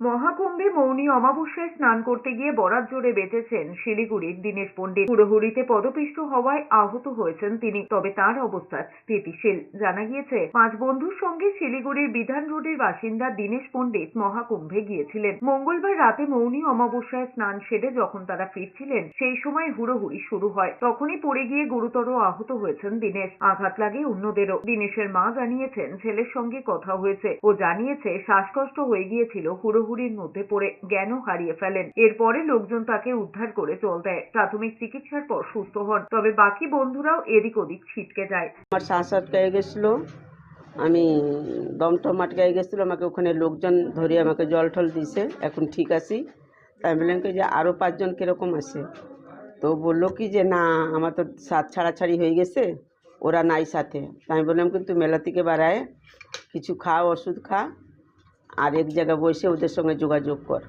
মহাকুম্ভে মৌনী অমাবস্যায় স্নান করতে গিয়ে বরাত জোরে বেঁচেছেন শিলিগুড়ির দীনেশ পণ্ডিত। হুড়োহুড়িতে পদপিষ্ট হওয়ায় আহত হয়েছেন তিনি। তবে তার অবস্থা স্থিতিশীল। জানা গিয়েছে, পাঁচ বন্ধুর সঙ্গে শিলিগুড়ির বিধান রোডের বাসিন্দা দীনেশ পণ্ডিত মহাকুম্ভে গিয়েছিলেন। মঙ্গলবার রাতে মৌনী অমাবস্যায় স্নান সেরে যখন তারা ফিরছিলেন, সেই সময় হুড়োহুড়ি শুরু হয়। তখনই পড়ে গিয়ে গুরুতর আহত হয়েছেন দীনেশ। আঘাত লাগে অন্যদেরও। দীনেশের মা জানিয়েছেন, ছেলের সঙ্গে কথা হয়েছে ও জানিয়েছে, শ্বাসকষ্ট হয়ে গিয়েছিল হুড়োহুড়ির মধ্যে পড়ে জ্ঞানও হারিয়ে ফেলেন। এরপরে লোকজন তাকে উদ্ধার করে জল দেয়। প্রাথমিক চিকিৎসার পর সুস্থ হন, তবে বাকি বন্ধুরাও এদিক ওদিক ছিটকে যায়। আমার শ্বাস আটকায় গেছিল। আমি দম টম আটকায় গেছিল। আমাকে ওখানে লোকজন ধরে আমাকে জল টল দিছে। এখন ঠিক আছি। তাই কি যে আরও পাঁচজন কীরকম আছে? তো বলল কি যে, না, আমার তো সাত ছাড়াছাড়ি হয়ে গেছে। ওরা নাই সাথে। আমি বললাম কিন্তু মেলা থেকে বাড়ায়, কিছু খা, ওষুধ খা। আর এক জায়গায় বসে ওদের সঙ্গে যোগাযোগ কর।